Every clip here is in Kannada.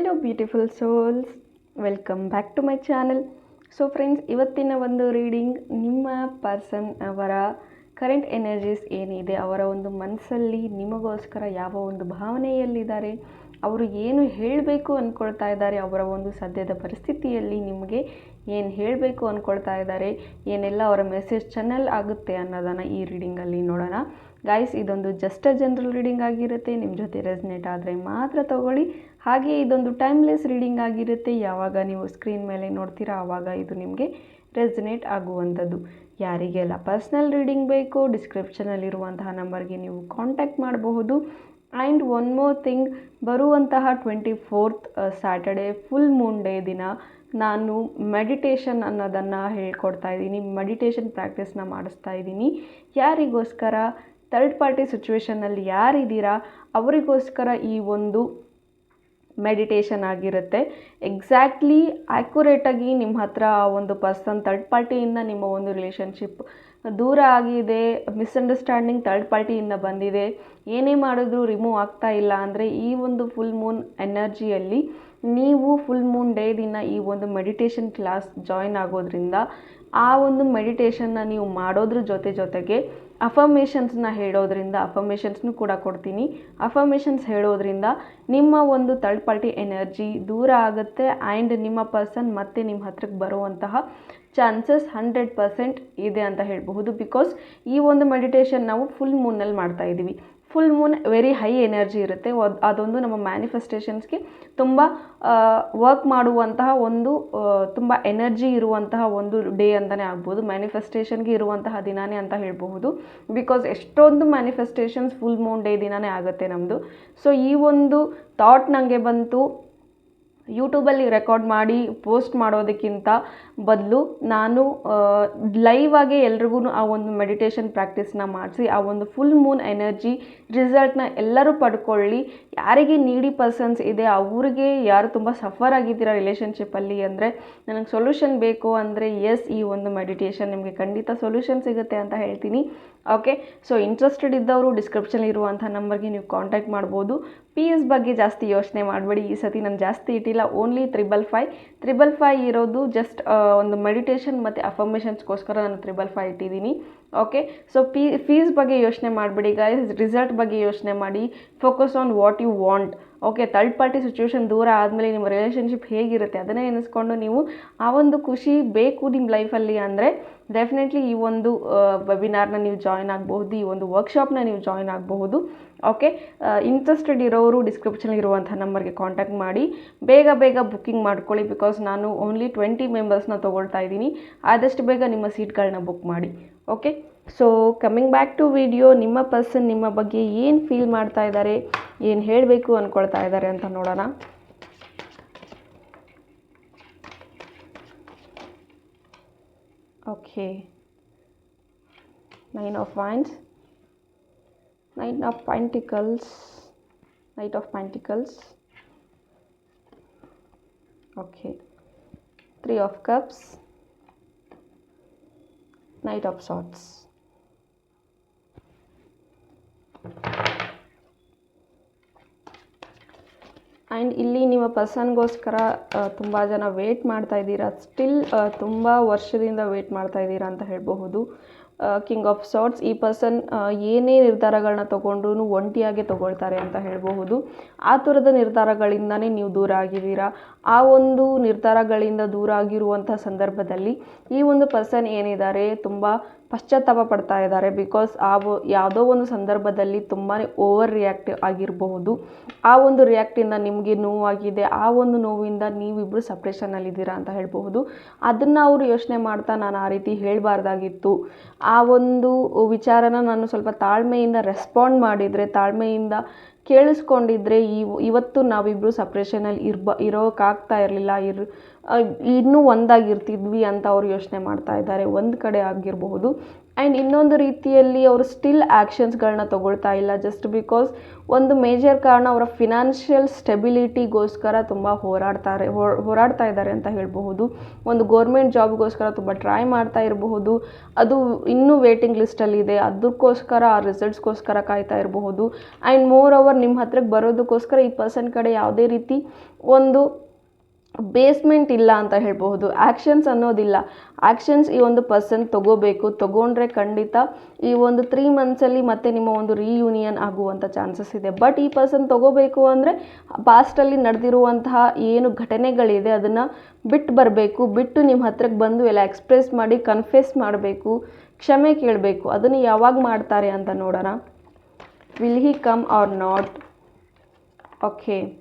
Hello beautiful souls welcome back to my channel so friends ಇವತ್ತಿನ ಒಂದು ರೀಡಿಂಗ್ ನಿಮ್ಮ ಪರ್ಸನ್ ಅವರ ಕರೆಂಟ್ ಎನರ್ಜೀಸ್ ಏನಿದೆ, ಅವರ ಒಂದು ಮನಸ್ಸಲ್ಲಿ ನಿಮಗೋಸ್ಕರ ಯಾವ ಒಂದು ಭಾವನೆಯಲ್ಲಿದ್ದಾರೆ, ಅವರು ಏನು ಹೇಳಬೇಕು ಅಂದ್ಕೊಳ್ತಾ ಇದ್ದಾರೆ, ಅವರ ಒಂದು ಸದ್ಯದ ಪರಿಸ್ಥಿತಿಯಲ್ಲಿ ನಿಮಗೆ ಏನು ಹೇಳಬೇಕು ಅಂದ್ಕೊಳ್ತಾ ಇದ್ದಾರೆ, ಏನೆಲ್ಲ ಅವರ ಮೆಸೇಜ್ ಚನಲ್ ಆಗುತ್ತೆ ಅನ್ನೋದನ್ನು ಈ ರೀಡಿಂಗಲ್ಲಿ ನೋಡೋಣ. ಗಾಯ್ಸ್ ಇದೊಂದು ಜಸ್ಟ್ ಜನರಲ್ ರೀಡಿಂಗ್ ಆಗಿರುತ್ತೆ. ನಿಮ್ಮ ಜೊತೆ ರೆಸ್ನೇಟ್ ಆದರೆ ಮಾತ್ರ ತಗೊಳ್ಳಿ. ಹಾಗೆ ಇದೊಂದು ಟೈಮ್ಲೆಸ್ ರೀಡಿಂಗ್ ಆಗಿರುತ್ತೆ. ಯಾವಾಗ ನೀವು ಸ್ಕ್ರೀನ್ ಮೇಲೆ ನೋಡ್ತೀರಾ ಆವಾಗ ಇದು ನಿಮಗೆ ರೆಸ್ನೇಟ್ ಆಗುವಂಥದ್ದು. ಯಾರಿಗೆಲ್ಲ ಪರ್ಸ್ನಲ್ ರೀಡಿಂಗ್ ಬೇಕು ಡಿಸ್ಕ್ರಿಪ್ಷನಲ್ಲಿರುವಂತಹ ನಂಬರ್ಗೆ ನೀವು ಕಾಂಟ್ಯಾಕ್ಟ್ ಮಾಡಬಹುದು. ಆ್ಯಂಡ್ ಒನ್ ಮೋರ್ ಥಿಂಗ್ ಬರುವಂತಹ twenty fourth Saturday full moon day ದಿನ ನಾನು ಮೆಡಿಟೇಷನ್ ಅನ್ನೋದನ್ನು ಹೇಳ್ಕೊಡ್ತಾ ಇದ್ದೀನಿ. ಮೆಡಿಟೇಷನ್ ಪ್ರಾಕ್ಟೀಸ್ನ ಮಾಡಿಸ್ತಾ ಇದ್ದೀನಿ. ಯಾರಿಗೋಸ್ಕರ ಥರ್ಡ್ ಪಾರ್ಟಿ ಸಿಚುವೇಷನ್ನಲ್ಲಿ ಯಾರಿದ್ದೀರಾ ಅವರಿಗೋಸ್ಕರ ಈ ಒಂದು ಮೆಡಿಟೇಷನ್ ಆಗಿರುತ್ತೆ. ಎಕ್ಸಾಕ್ಟ್ಲಿ ಆ್ಯಕ್ಯುರೇಟಾಗಿ ನಿಮ್ಮ ಹತ್ರ ಆ ಒಂದು ಪರ್ಸನ್ ಥರ್ಡ್ ಪಾರ್ಟಿಯಿಂದ ನಿಮ್ಮ ಒಂದು ರಿಲೇಷನ್ಶಿಪ್ ದೂರ ಆಗಿದೆ ಮಿಸ್ಅಂಡರ್ಸ್ಟ್ಯಾಂಡಿಂಗ್ ಥರ್ಡ್ ಪಾರ್ಟಿಯಿಂದ ಬಂದಿದೆ, ಏನೇ ಮಾಡಿದ್ರೂ ರಿಮೂವ್ ಆಗ್ತಾ ಇಲ್ಲ ಅಂದರೆ ಈ ಒಂದು ಫುಲ್ ಮೂನ್ ಎನರ್ಜಿಯಲ್ಲಿ ನೀವು ಫುಲ್ ಮೂನ್ ಡೇ ದಿನ ಈ ಒಂದು ಮೆಡಿಟೇಷನ್ ಕ್ಲಾಸ್ ಜಾಯಿನ್ ಆಗೋದ್ರಿಂದ ಆ ಒಂದು ಮೆಡಿಟೇಷನ್ನ ನೀವು ಮಾಡೋದ್ರ ಜೊತೆ ಜೊತೆಗೆ ಅಫರ್ಮೇಷನ್ಸ್ನ ಹೇಳೋದ್ರಿಂದ ಅಫರ್ಮೇಷನ್ಸ್ನೂ ಕೂಡ ಕೊಡ್ತೀನಿ. ಅಫರ್ಮೇಷನ್ಸ್ ಹೇಳೋದ್ರಿಂದ ನಿಮ್ಮ ಒಂದು ಥರ್ಡ್ ಪಾರ್ಟಿ ಎನರ್ಜಿ ದೂರ ಆಗುತ್ತೆ ಆ್ಯಂಡ್ ನಿಮ್ಮ ಪರ್ಸನ್ ಮತ್ತೆ ನಿಮ್ಮ ಹತ್ರಕ್ಕೆ ಬರುವಂತಹ ಚಾನ್ಸಸ್ ಹಂಡ್ರೆಡ್ ಪರ್ಸೆಂಟ್ ಇದೆ ಅಂತ ಹೇಳಬಹುದು ಬಿಕಾಸ್ ಈ ಒಂದು ಮೆಡಿಟೇಷನ್ ನಾವು ಫುಲ್ ಮೂನಲ್ಲಿ ಮಾಡ್ತಾ ಇದ್ದೀವಿ. Full moon very high energy ಇರುತ್ತೆ. ಅದೊಂದು ನಮ್ಮ ಮ್ಯಾನಿಫೆಸ್ಟೇಷನ್ಸ್ಗೆ ತುಂಬ ವರ್ಕ್ ಮಾಡುವಂತಹ ಒಂದು ತುಂಬ ಎನರ್ಜಿ ಇರುವಂತಹ ಒಂದು ಡೇ ಅಂತಲೇ ಆಗ್ಬೋದು. ಮ್ಯಾನಿಫೆಸ್ಟೇಷನ್ಗೆ ಇರುವಂತಹ ದಿನಾನೇ ಅಂತ ಹೇಳಬಹುದು. ಬಿಕಾಸ್ ಎಷ್ಟೊಂದು ಮ್ಯಾನಿಫೆಸ್ಟೇಷನ್ಸ್ ಫುಲ್ ಮೂನ್ ಡೇ ದಿನಾನೇ ಆಗುತ್ತೆ ನಮ್ಮದು ಸೊ ಈ ಒಂದು ಥಾಟ್ ನನಗೆ ಬಂತು. ಯೂಟ್ಯೂಬಲ್ಲಿ ರೆಕಾರ್ಡ್ ಮಾಡಿ ಪೋಸ್ಟ್ ಮಾಡೋದಕ್ಕಿಂತ ಬದಲು ನಾನು ಲೈವ್ ಆಗೇ ಎಲ್ರಿಗೂ ಆ ಒಂದು ಮೆಡಿಟೇಷನ್ ಪ್ರಾಕ್ಟೀಸ್ನ ಮಾಡಿಸಿ, ಆ ಒಂದು ಫುಲ್ ಮೂನ್ ಎನರ್ಜಿ ರಿಸಲ್ಟ್ನ ಎಲ್ಲರೂ ಪಡ್ಕೊಳ್ಳಿ. ಯಾರಿಗೆ ನೀಡಿ ಪರ್ಸನ್ಸ್ ಇದೆ ಅವ್ರಿಗೆ ಯಾರು ತುಂಬ ಸಫರ್ ಆಗಿದ್ದೀರಾ ರಿಲೇಷನ್ಶಿಪ್ಪಲ್ಲಿ ಅಂದರೆ ನನಗೆ ಸೊಲ್ಯೂಷನ್ ಬೇಕು ಅಂದರೆ ಎಸ್ ಈ ಒಂದು ಮೆಡಿಟೇಷನ್ ನಿಮಗೆ ಖಂಡಿತ ಸೊಲ್ಯೂಷನ್ ಸಿಗುತ್ತೆ ಅಂತ ಹೇಳ್ತೀನಿ. ಓಕೆ ಸೊ ಇಂಟ್ರೆಸ್ಟೆಡ್ ಇದ್ದವರು ಡಿಸ್ಕ್ರಿಪ್ಷನ್ ಇರುವಂಥ ನಂಬರ್ಗೆ ನೀವು ಕಾಂಟ್ಯಾಕ್ಟ್ ಮಾಡ್ಬೋದು. ಪಿ ಎಸ್ ಬಗ್ಗೆ ಜಾಸ್ತಿ ಯೋಚನೆ ಮಾಡಬೇಡಿ. ಈ ಸತಿ ನಾನು ಜಾಸ್ತಿ ಇಟ್ಟಿಲ್ಲ. Only triple five triple five ಇರೋದು ಜಸ್ಟ್ ಒಂದು ಮೆಡಿಟೇಷನ್ ಮತ್ತು ಅಫರ್ಮೇಷನ್ಸ್ಗೋಸ್ಕರ ನಾನು ತ್ರಿಬಲ್ ಫೈ ಇಟ್ಟಿದ್ದೀನಿ. ಓಕೆ ಸೊ ಪಿ ಫೀಸ್ ಬಗ್ಗೆ ಯೋಚನೆ ಮಾಡಬೇಡಿ ಗೈಸ್ ರಿಸಲ್ಟ್ ಬಗ್ಗೆ ಯೋಚನೆ ಮಾಡಿ. Focus on what you want okay third party situation ದೂರ ಆದಮೇಲೆ ನಿಮ್ಮ ರಿಲೇಷನ್ಶಿಪ್ ಹೇಗಿರುತ್ತೆ ಅದನ್ನೇ ಎನಿಸ್ಕೊಂಡು ನೀವು ಆ ಒಂದು ಖುಷಿ ಬೇಕು ನಿಮ್ಮ ಲೈಫಲ್ಲಿ ಅಂದರೆ ಡೆಫಿನೆಟ್ಲಿ ಈ ಒಂದು ವೆಬಿನಾರ್ನ ನೀವು ಜಾಯ್ನ್ ಆಗಬಹುದು, ಈ ಒಂದು ವರ್ಕ್ಶಾಪ್ನ ನೀವು ಜಾಯ್ನ್ ಆಗಬಹುದು. ಓಕೆ ಇಂಟ್ರೆಸ್ಟೆಡ್ ಇರೋರು ಡಿಸ್ಕ್ರಿಪ್ಷನ್ ಇರುವಂಥ ನಂಬರ್ಗೆ ಕಾಂಟ್ಯಾಕ್ಟ್ ಮಾಡಿ. ಬೇಗ ಬೇಗ ಬುಕ್ಕಿಂಗ್ ಮಾಡ್ಕೊಳ್ಳಿ ಬಿಕಾಸ್ ನಾನು ಓನ್ಲಿ ಟ್ವೆಂಟಿ ಮೆಂಬರ್ಸ್ನ ತೊಗೊಳ್ತಾ ಇದ್ದೀನಿ. ಆದಷ್ಟು ಬೇಗ ನಿಮ್ಮ ಸೀಟ್ಗಳನ್ನ ಬುಕ್ ಮಾಡಿ. Okay so coming back to video ನಿಮ್ಮ ಪರ್ಸನ್ ನಿಮ್ಮ ಬಗ್ಗೆ ಏನು ಫೀಲ್ ಮಾಡ್ತಾ ಇದ್ದಾರೆ, ಏನು ಹೇಳಬೇಕು ಅಂದ್ಕೊಳ್ತಾ ಇದ್ದಾರೆ ಅಂತ ನೋಡೋಣ. Okay nine of points nine of pentacles knight of pentacles okay three of cups knight of swords and ಇಲ್ಲಿ ನಿಮ್ಮ ಪರ್ಸನ್ಗೋಸ್ಕರ ತುಂಬ ಜನ ವೇಟ್ ಮಾಡ್ತಾ ಇದ್ದೀರಾ. ಸ್ಟಿಲ್ ತುಂಬ ವರ್ಷದಿಂದ ವೇಟ್ ಮಾಡ್ತಾ ಇದ್ದೀರಾ ಅಂತ ಹೇಳಬಹುದು. ಕಿಂಗ್ ಆಫ್ ಸಾರ್ಟ್ಸ್ ಈ ಪರ್ಸನ್ ಏನೇ ನಿರ್ಧಾರಗಳನ್ನ ತೊಗೊಂಡ್ರೂ ಒಂಟಿಯಾಗೆ ತೊಗೊಳ್ತಾರೆ ಅಂತ ಹೇಳಬಹುದು. ಆ ಥರದ ನಿರ್ಧಾರಗಳಿಂದನೇ ನೀವು ದೂರ ಆಗಿದ್ದೀರಾ? ಆ ಒಂದು ನಿರ್ಧಾರಗಳಿಂದ ದೂರ ಆಗಿರುವಂಥ ಸಂದರ್ಭದಲ್ಲಿ ಈ ಒಂದು ಪರ್ಸನ್ ಏನಿದ್ದಾರೆ, ತುಂಬ ಪಶ್ಚಾತ್ತಾಪ ಪಡ್ತಾ ಇದ್ದಾರೆ. ಬಿಕಾಸ್ ಆ ಯಾವುದೋ ಒಂದು ಸಂದರ್ಭದಲ್ಲಿ ತುಂಬಾ ಓವರ್ ರಿಯಾಕ್ಟ್ ಆಗಿರಬಹುದು. ಆ ಒಂದು ರಿಯಾಕ್ಟಿಂದ ನಿಮಗೆ ನೋವಾಗಿದೆ. ಆ ಒಂದು ನೋವಿಂದ ನೀವಿಬ್ಬರು ಸಪ್ರೇಷನಲ್ಲಿದ್ದೀರಾ ಅಂತ ಹೇಳಬಹುದು. ಅದನ್ನು ಅವರು ಯೋಚನೆ ಮಾಡ್ತಾ ನಾನು ಆ ರೀತಿ ಹೇಳಬಾರ್ದಾಗಿತ್ತು. ಒಂದು ವಿಚಾರನ ನಾನು ಸ್ವಲ್ಪ ತಾಳ್ಮೆಯಿಂದ ರೆಸ್ಪಾಂಡ್ ಮಾಡಿದರೆ ತಾಳ್ಮೆಯಿಂದ ಕೇಳಿಸ್ಕೊಂಡಿದ್ರೆ ಈ ಇವತ್ತು ನಾವಿಬ್ಬರು ಸಪ್ರೇಷನಲ್ಲಿ ಇರ್ಬ ಇರೋಕ್ಕಾಗ್ತಾ ಇರಲಿಲ್ಲ. ಇರ್ ಇನ್ನೂ ಒಂದಾಗಿರ್ತಿದ್ವಿ ಅಂತ ಅವ್ರು ಯೋಚನೆ ಮಾಡ್ತಾ ಇದ್ದಾರೆ. ಒಂದು ಕಡೆ ಆಗಿರಬಹುದು. ಆ್ಯಂಡ್ ಇನ್ನೊಂದು ರೀತಿಯಲ್ಲಿ ಅವರು ಸ್ಟಿಲ್ ಆ್ಯಕ್ಷನ್ಸ್ಗಳನ್ನ ತೊಗೊಳ್ತಾ ಇಲ್ಲ. ಜಸ್ಟ್ ಬಿಕಾಸ್ ಒಂದು ಮೇಜರ್ ಕಾರಣ ಅವರ ಫಿನಾನ್ಷಿಯಲ್ ಸ್ಟೆಬಿಲಿಟಿಗೋಸ್ಕರ ತುಂಬ ಹೋರಾಡ್ತಾರೆ ಹೋರಾಡ್ತಾ ಇದ್ದಾರೆ ಅಂತ ಹೇಳಬಹುದು. ಒಂದು ಗೌರ್ಮೆಂಟ್ ಜಾಬ್ಗೋಸ್ಕರ ತುಂಬ ಟ್ರೈ ಮಾಡ್ತಾ ಇರಬಹುದು. ಅದು ಇನ್ನೂ ವೇಟಿಂಗ್ ಲಿಸ್ಟಲ್ಲಿದೆ ಅದಕ್ಕೋಸ್ಕರ ಆ ರಿಸಲ್ಟ್ಸ್ಗೋಸ್ಕರ ಕಾಯ್ತಾ ಇರಬಹುದು. ಆ್ಯಂಡ್ ಮೋರ್ ಓವರ್ ನಿಮ್ಮ ಹತ್ರಕ್ಕೆ ಬರೋದಕ್ಕೋಸ್ಕರ ಈ ಪರ್ಸನ್ ಕಡೆ ಯಾವುದೇ ರೀತಿ ಒಂದು ಬೇಸ್ಮೆಂಟ್ ಇಲ್ಲ ಅಂತ ಹೇಳಬಹುದು. ಆ್ಯಕ್ಷನ್ಸ್ ಅನ್ನೋದಿಲ್ಲ. ಆ್ಯಕ್ಷನ್ಸ್ ಈ ಒಂದು ಪರ್ಸನ್ ತೊಗೋಬೇಕು. ತೊಗೊಂಡ್ರೆ ಖಂಡಿತ ಈ ಒಂದು ತ್ರೀ ಮಂತ್ಸಲ್ಲಿ ಮತ್ತೆ ನಿಮ್ಮ ಒಂದು ರೀಯೂನಿಯನ್ ಆಗುವಂಥ ಚಾನ್ಸಸ್ ಇದೆ. ಬಟ್ ಈ ಪರ್ಸನ್ ತೊಗೋಬೇಕು ಅಂದರೆ ಪಾಸ್ಟಲ್ಲಿ ನಡೆದಿರುವಂತಹ ಏನು ಘಟನೆಗಳಿದೆ ಅದನ್ನು ಬಿಟ್ಟು ಬರಬೇಕು. ಬಿಟ್ಟು ನಿಮ್ಮ ಹತ್ರಕ್ಕೆ ಬಂದು ಎಲ್ಲ ಎಕ್ಸ್ಪ್ರೆಸ್ ಮಾಡಿ ಕನ್ಫೆಸ್ ಮಾಡಬೇಕು. ಕ್ಷಮೆ ಕೇಳಬೇಕು. ಅದನ್ನು ಯಾವಾಗ ಮಾಡ್ತಾರೆ ಅಂತ ನೋಡೋಣ. will he come or not? Okay.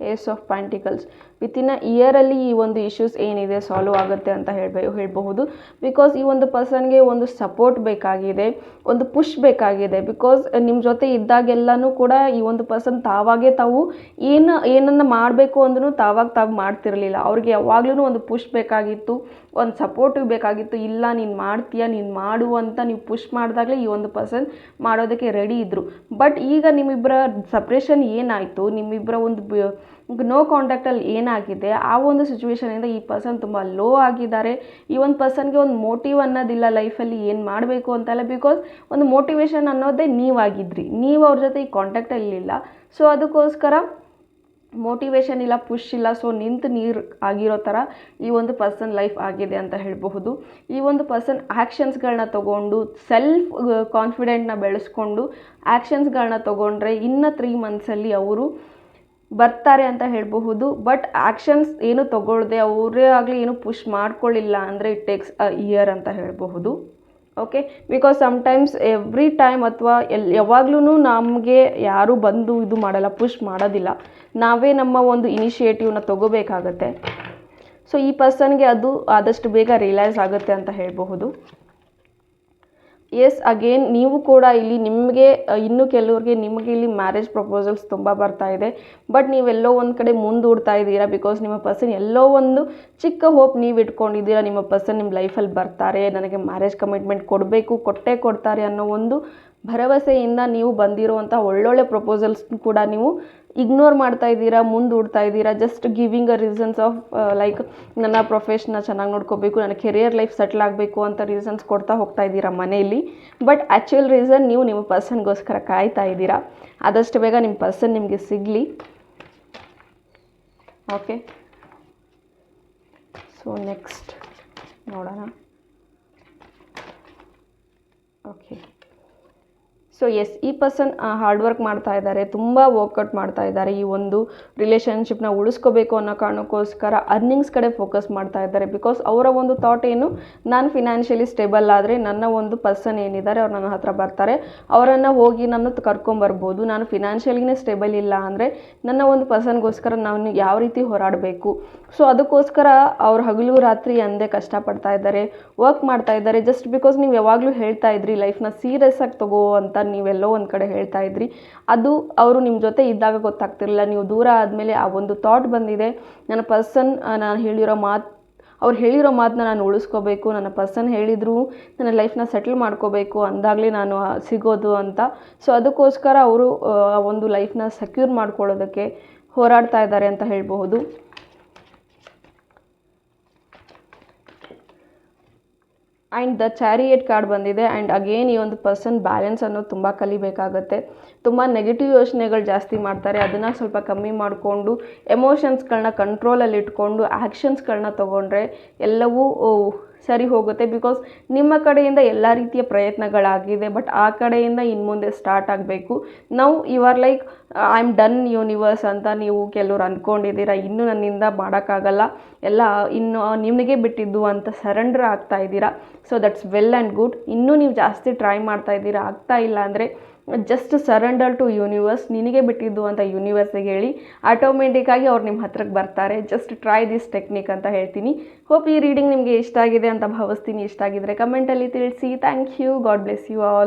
Ace of pentacles. Within a ಇಯರಲ್ಲಿ ಈ ಒಂದು ಇಶ್ಯೂಸ್ ಏನಿದೆ ಸಾಲ್ವ್ ಆಗುತ್ತೆ ಅಂತ ಹೇಳ್ಬೆ, ಹೇಳಬಹುದು. ಬಿಕಾಸ್ ಈ ಒಂದು ಪರ್ಸನ್ಗೆ ಒಂದು ಸಪೋರ್ಟ್ ಬೇಕಾಗಿದೆ, ಒಂದು ಪುಷ್ ಬೇಕಾಗಿದೆ. ಬಿಕಾಸ್ ನಿಮ್ಮ ಜೊತೆ ಇದ್ದಾಗೆಲ್ಲನೂ ಕೂಡ ಈ ಒಂದು ಪರ್ಸನ್ ತಾವಾಗೇ ತಾವು ಏನು, ಏನನ್ನು ಮಾಡಬೇಕು ಅಂದ್ರೂ ತಾವಾಗ ತಾವು ಮಾಡ್ತಿರಲಿಲ್ಲ. ಅವ್ರಿಗೆ ಯಾವಾಗ್ಲೂ ಒಂದು ಪುಷ್ ಬೇಕಾಗಿತ್ತು, ಒಂದು ಸಪೋರ್ಟ್ ಬೇಕಾಗಿತ್ತು. ಇಲ್ಲ, ನೀನು ಮಾಡ್ತೀಯ, ನೀನು ಮಾಡು ಅಂತ ನೀವು ಪುಷ್ ಮಾಡಿದಾಗಲೇ ಈ ಒಂದು ಪರ್ಸನ್ ಮಾಡೋದಕ್ಕೆ ರೆಡಿ ಇದ್ದರು ಬಟ್ ಈಗ ನಿಮ್ಮಿಬ್ಬರ ಸಪ್ರೇಷನ್ ಏನಾಯಿತು? ನಿಮ್ಮಿಬ್ಬರ ಒಂದು ನೋ ಕಾಂಟ್ಯಾಕ್ಟಲ್ಲಿ ಏನಾಗಿದೆ, ಆ ಒಂದು ಸಿಚುವೇಶನಿಂದ ಈ ಪರ್ಸನ್ ತುಂಬ ಲೋ ಆಗಿದ್ದಾರೆ. ಈ ಒಂದು ಪರ್ಸನ್ಗೆ ಒಂದು ಮೋಟಿವ್ ಅನ್ನೋದಿಲ್ಲ ಲೈಫಲ್ಲಿ ಏನು ಮಾಡಬೇಕು ಅಂತೆಲ್ಲ ಬಿಕಾಸ್ ಒಂದು ಮೋಟಿವೇಶನ್ ಅನ್ನೋದೇ ನೀವಾಗಿದ್ರಿ. ನೀವು ಅವ್ರ ಜೊತೆ ಈ ಕಾಂಟ್ಯಾಕ್ಟಲ್ಲಿಲ್ಲ ಸೊ ಅದಕ್ಕೋಸ್ಕರ ಮೋಟಿವೇಶನ್ ಇಲ್ಲ ಪುಷ್ ಇಲ್ಲ ಸೊ ನಿಂತು ನೀರು ಆಗಿರೋ ಥರ ಈ ಒಂದು ಪರ್ಸನ್ ಲೈಫ್ ಆಗಿದೆ ಅಂತ ಹೇಳಬಹುದು. ಈ ಒಂದು ಪರ್ಸನ್ ಆ್ಯಕ್ಷನ್ಸ್ಗಳನ್ನ ತೊಗೊಂಡು ಸೆಲ್ಫ್ ಕಾನ್ಫಿಡೆಂಟ್ನ ಬೆಳೆಸ್ಕೊಂಡು ಆ್ಯಕ್ಷನ್ಸ್ಗಳನ್ನ ತೊಗೊಂಡ್ರೆ ಇನ್ನು ತ್ರೀ ಮಂತ್ಸಲ್ಲಿ ಅವರು ಬರ್ತಾರೆ ಅಂತ ಹೇಳಬಹುದು ಬಟ್ ಆ್ಯಕ್ಷನ್ಸ್ ಏನು ತಗೊಳ್ಳದೆ ಅವರೇ ಆಗಲಿ ಏನು ಪುಷ್ ಮಾಡ್ಕೊಳ್ಳಿಲ್ಲ ಅಂದರೆ ಇಟ್ ಟೇಕ್ಸ್ ಅ ಇಯರ್ ಅಂತ ಹೇಳಬಹುದು. Okay because sometimes every time ಅಥವಾ ಎಲ್ ಯಾವಾಗ್ಲೂ ನಮಗೆ ಯಾರೂ ಬಂದು ಇದು ಮಾಡಲ್ಲ ಪುಷ್ ಮಾಡೋದಿಲ್ಲ. ನಾವೇ ನಮ್ಮ ಒಂದು ಇನಿಷಿಯೇಟಿವ್ನ ತೊಗೋಬೇಕಾಗತ್ತೆ. ಸೊ ಈ ಪರ್ಸನ್ಗೆ ಅದು ಆದಷ್ಟು ಬೇಗ ರಿಯಲೈಸ್ ಆಗುತ್ತೆ ಅಂತ ಹೇಳಬಹುದು. ಎಸ್ ಅಗೇನ್ ನೀವು ಕೂಡ ಇಲ್ಲಿ ನಿಮಗೆ ಇನ್ನು ಕೆಲವ್ರಿಗೆ ನಿಮಗೆ ಇಲ್ಲಿ ಮ್ಯಾರೇಜ್ ಪ್ರಪೋಸಲ್ಸ್ ತುಂಬ ಬರ್ತಾ ಇದೆ. ಬಟ್ ನೀವೆಲ್ಲೋ ಒಂದು ಕಡೆ ಮುಂದೂಡ್ತಾ ಇದ್ದೀರಾ? ಬಿಕಾಸ್ ನಿಮ್ಮ ಪರ್ಸನ್ ಎಲ್ಲೋ ಒಂದು ಚಿಕ್ಕ ಹೋಪ್ ನೀವು ಇಟ್ಕೊಂಡಿದ್ದೀರಾ? ನಿಮ್ಮ ಪರ್ಸನ್ ನಿಮ್ಮ ಲೈಫಲ್ಲಿ ಬರ್ತಾರೆ, ನನಗೆ ಮ್ಯಾರೇಜ್ ಕಮಿಟ್ಮೆಂಟ್ ಕೊಡಬೇಕು, ಕೊಟ್ಟೇ ಕೊಡ್ತಾರೆ ಅನ್ನೋ ಒಂದು ಭರವಸೆಯಿಂದ ನೀವು ಬಂದಿರುವಂಥ ಒಳ್ಳೊಳ್ಳೆ ಪ್ರಪೋಸಲ್ಸ್ ಕೂಡ ನೀವು ಇಗ್ನೋರ್ ಮಾಡ್ತಾ ಇದ್ದೀರಾ ಮುಂದೂಡ್ತಾ ಇದ್ದೀರಾ just giving a reasons of like ನನ್ನ ಪ್ರೊಫೆಷನ್ನ ಚೆನ್ನಾಗಿ ನೋಡ್ಕೋಬೇಕು, ನನ್ನ ಕೆರಿಯರ್ ಲೈಫ್ ಸೆಟ್ಲ್ ಆಗಬೇಕು ಅಂತ ರೀಸನ್ಸ್ ಕೊಡ್ತಾ ಹೋಗ್ತಾ ಇದ್ದೀರಾ ಮನೆಯಲ್ಲಿ. ಬಟ್ ಆ್ಯಕ್ಚುಯಲ್ ರೀಸನ್ ನೀವು ನಿಮ್ಮ ಪರ್ಸನ್ಗೋಸ್ಕರ ಕಾಯ್ತಾ ಇದ್ದೀರಾ. ಆದಷ್ಟು ಬೇಗ ನಿಮ್ಮ ಪರ್ಸನ್ ನಿಮಗೆ ಸಿಗಲಿ. ಓಕೆ ಸೊ ನೆಕ್ಸ್ಟ್ ನೋಡೋಣ. ಓಕೆ ಸೊ ಎಸ್ ಈ ಪರ್ಸನ್ ಹಾರ್ಡ್ ವರ್ಕ್ ಮಾಡ್ತಾ ಇದ್ದಾರೆ, ತುಂಬ ವರ್ಕೌಟ್ ಮಾಡ್ತಾ ಇದ್ದಾರೆ. ಈ ಒಂದು ರಿಲೇಷನ್ಶಿಪ್ನ ಉಳಿಸ್ಕೋಬೇಕು ಅನ್ನೋ ಕಾರಣಕ್ಕೋಸ್ಕರ ಅರ್ನಿಂಗ್ಸ್ ಕಡೆ ಫೋಕಸ್ ಮಾಡ್ತಾ ಇದ್ದಾರೆ. ಬಿಕಾಸ್ ಅವರ ಒಂದು ಥಾಟ್ ಏನು? ನಾನು ಫಿನಾನ್ಷಿಯಲಿ ಸ್ಟೇಬಲ್ ಆದರೆ ನನ್ನ ಒಂದು ಪರ್ಸನ್ ಏನಿದ್ದಾರೆ, ಅವ್ರು ನನ್ನ ಹತ್ರ ಬರ್ತಾರೆ. ಅವರನ್ನು ಹೋಗಿ ನಾನು ಕರ್ಕೊಂಬರ್ಬೋದು ನಾನು ಫಿನಾನ್ಷಿಯಲಿನೇ ಸ್ಟೇಬಲ್ ಇಲ್ಲ ಅಂದರೆ ನನ್ನ ಒಂದು ಪರ್ಸನ್ಗೋಸ್ಕರ ನಾನು ಯಾವ ರೀತಿ ಹೋರಾಡಬೇಕು? ಸೊ ಅದಕ್ಕೋಸ್ಕರ ಅವ್ರು ಹಗಲು ರಾತ್ರಿ ಅಂದೇ ಕಷ್ಟಪಡ್ತಾ ಇದ್ದಾರೆ ವರ್ಕ್ ಮಾಡ್ತಾ ಇದ್ದಾರೆ. ಜಸ್ಟ್ ಬಿಕಾಸ್ ನೀವು ಯಾವಾಗಲೂ ಹೇಳ್ತಾ ಇದ್ರಿ ಲೈಫ್ನ ಸೀರಿಯಸ್ ಆಗಿ ತಗೋ ಅಂತ ನೀವೆಲ್ಲೋ ಒಂದು ಕಡೆ ಹೇಳ್ತಾ ಇದ್ರಿ. ಅದು ಅವರು ನಿಮ್ಮ ಜೊತೆ ಇದ್ದಾಗ ಗೊತ್ತಾಗ್ತಿರಲಿಲ್ಲ. ನೀವು ದೂರ ಆದಮೇಲೆ ಆ ಒಂದು ಥಾಟ್ ಬಂದಿದೆ. ನನ್ನ ಪರ್ಸನ್ ನಾನು ಹೇಳಿರೋ ಮಾತು, ಅವ್ರು ಹೇಳಿರೋ ಮಾತನ್ನ ನಾನು ಉಳಿಸ್ಕೋಬೇಕು. ನನ್ನ ಪರ್ಸನ್ ಹೇಳಿದ್ರು ನನ್ನ ಲೈಫ್ನ ಸೆಟ್ಲ್ ಮಾಡ್ಕೋಬೇಕು. ಅಂದಾಗಲೇ ನಾನು ಸಿಗೋದು ಅಂತ. ಸೊ ಅದಕ್ಕೋಸ್ಕರ ಅವರು, ಆ ಒಂದು ಲೈಫ್ನ ಸೆಕ್ಯೂರ್ ಮಾಡ್ಕೊಳ್ಳೋದಕ್ಕೆ ಹೋರಾಡ್ತಾ ಇದ್ದಾರೆ ಅಂತ ಹೇಳಬಹುದು. ಆ್ಯಂಡ್ ದ ಚಾರಿಯೇಟ್ ಕಾರ್ಡ್ ಬಂದಿದೆ. ಆ್ಯಂಡ್ ಅಗೇನ್ ಈ ಒಂದು ಪರ್ಸನ್ ಬ್ಯಾಲೆನ್ಸ್ ಅನ್ನೋದು ತುಂಬ ಕಲಿಬೇಕಾಗತ್ತೆ. ತುಂಬ ನೆಗೆಟಿವ್ ಯೋಚನೆಗಳು ಜಾಸ್ತಿ ಮಾಡ್ತಾರೆ. ಅದನ್ನು ಸ್ವಲ್ಪ ಕಮ್ಮಿ ಮಾಡಿಕೊಂಡು ಎಮೋಷನ್ಸ್ಗಳನ್ನ ಕಂಟ್ರೋಲಲ್ಲಿ ಇಟ್ಕೊಂಡು ಆ್ಯಕ್ಷನ್ಸ್ಗಳನ್ನ ತೊಗೊಂಡ್ರೆ ಎಲ್ಲವೂ ಸರಿ ಹೋಗುತ್ತೆ. ಬಿಕಾಸ್ ನಿಮ್ಮ ಕಡೆಯಿಂದ ಎಲ್ಲ ರೀತಿಯ ಪ್ರಯತ್ನಗಳಾಗಿದೆ ಬಟ್ ಆ ಕಡೆಯಿಂದ ಇನ್ನು ಮುಂದೆ ಸ್ಟಾರ್ಟ್ ಆಗಬೇಕು. ನಾವು you are like I am done universe ಅಂತ ನೀವು ಕೆಲವ್ರು ಅಂದ್ಕೊಂಡಿದ್ದೀರ ಇನ್ನೂ ನನ್ನಿಂದ ಮಾಡೋಕ್ಕಾಗಲ್ಲ. ಎಲ್ಲ ಇನ್ನು ನಿಮಗೆ ಬಿಟ್ಟಿದ್ದು ಅಂತ ಸರೆಂಡರ್ ಆಗ್ತಾ ಇದ್ದೀರಾ. So that's well and good ಇನ್ನೂ ನೀವು ಜಾಸ್ತಿ ಟ್ರೈ ಮಾಡ್ತಾ ಇದ್ದೀರಾ. ಆಗ್ತಾ ಇಲ್ಲ ಅಂದರೆ ಜಸ್ಟ್ ಸರೆಂಡರ್ ಟು ಯೂನಿವರ್ಸ್ ನಿನಗೆ ಬಿಟ್ಟಿದ್ದು ಅಂತ ಯೂನಿವರ್ಸಿಗೆ ಹೇಳಿ ಆಟೋಮೆಟಿಕ್ಕಾಗಿ ಅವ್ರು ನಿಮ್ಮ ಹತ್ರಕ್ಕೆ ಬರ್ತಾರೆ. ಜಸ್ಟ್ ಟ್ರೈ ದಿಸ್ ಟೆಕ್ನಿಕ್ ಅಂತ ಹೇಳ್ತೀನಿ. ಹೋಪ್ ಈ ರೀಡಿಂಗ್ ನಿಮಗೆ ಇಷ್ಟ ಆಗಿದೆ ಅಂತ ಭಾವಿಸ್ತೀನಿ. ಇಷ್ಟ ಆಗಿದ್ರೆ ಕಮೆಂಟಲ್ಲಿ ತಿಳಿಸಿ. Thank you God bless you all